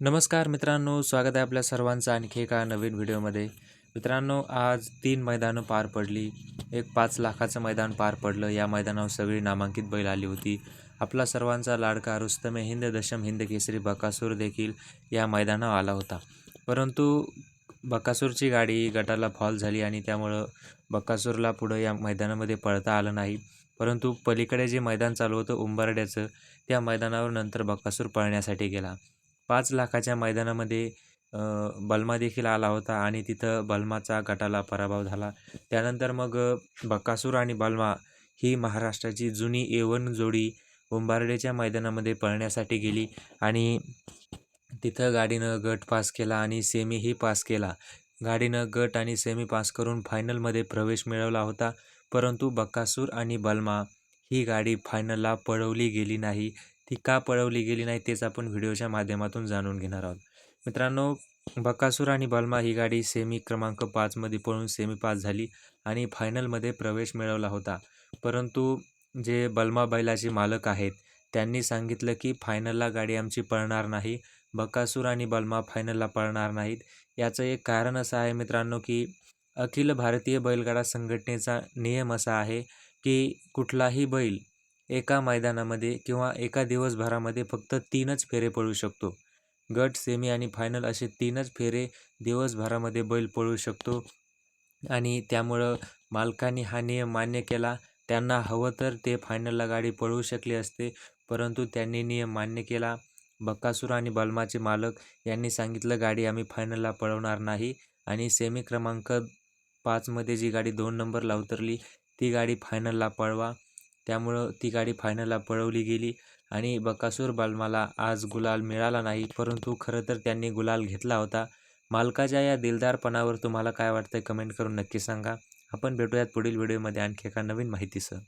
नमस्कार मित्रांनो स्वागत आहे आपल्या सर्वांचं आणखी एका नवीन व्हिडिओमध्ये. मित्रांनो आज तीन मैदानं पार पडली. एक पाच लाखाचं मैदान पार पडलं. या मैदानावर सगळी नामांकित बैल आली होती. आपला सर्वांचा लाडका रुस्तमे हिंद दशम हिंद केसरी बकासूर देखील या मैदानावर आला होता. परंतु बकासूरची गाडी गटाला फॉल झाली आणि त्यामुळं बकासूरला पुढं या मैदानामध्ये पळता आलं नाही. परंतु पलीकडे जे मैदान चालू होतं उंबरड्याचं त्या मैदानावर नंतर बकासूर पळण्यासाठी गेला. पाच लाखाच्या मैदानामध्ये बलमा देखील आला होता आणि तिथं बलमाचा गटाला पराभव झाला. त्यानंतर मग बकासूर आणि बल्मा ही महाराष्ट्राची जुनी एवन जोडी बोंबार्डेच्या मैदानामध्ये पळण्यासाठी गेली आणि तिथं गाडीनं गट पास केला आणि सेमीही पास केला. गाडीनं गट आणि सेमी पास करून फायनलमध्ये प्रवेश मिळवला होता परंतु बक्कासूर आणि बलमा ही गाडी फायनलला पळवली गेली नाही. ती का पळवली गेली नाही तेच आपण व्हिडिओच्या माध्यमातून जाणून घेणार आहोत. मित्रांनो बकासूर आणि बलमा ही गाडी सेमी क्रमांक पाचमध्ये पळून सेमी पास झाली आणि फायनलमध्ये प्रवेश मिळवला होता. परंतु जे बलमा बैलाचे मालक आहेत त्यांनी सांगितलं की फायनलला गाडी आमची पळणार नाही बकासूर आणि बलमा फायनलला पळणार नाहीत. याचं एक कारण असं आहे मित्रांनो की अखिल भारतीय बैलगाडा संघटनेचा नियम असा आहे की कुठलाही बैल एका मैदानामध्ये किंवा एका दिवसभरामध्ये फक्त तीनच फेरे पळू शकतो. गट सेमी आणि फायनल असे तीनच फेरे दिवसभरामध्ये बैल पळू शकतो. आणि त्यामुळं मालकांनी हा नियम मान्य केला. त्यांना हवं तर ते फायनलला गाडी पळवू शकले असते परंतु त्यांनी नियम मान्य केला. बक्कासूर आणि बलमाचे मालक यांनी सांगितलं गाडी आम्ही फायनलला पळवणार नाही. आणि सेमी क्रमांक पाचमध्ये जी गाडी दोन नंबरला उतरली ती गाडी फायनलला पळवा. त्यामुळं ती गाडी फायनलला पळवली गेली. आणि बकासूर बालमाला आज गुलाल मिळाला नाही परंतु खरं तर त्यांनी गुलाल घेतला होता. मालकाच्या या दिलदारपणावर तुम्हाला काय वाटतं कमेंट करून नक्की सांगा. आपण भेटूयात पुढील व्हिडिओमध्ये आणखी एका नवीन माहितीसह.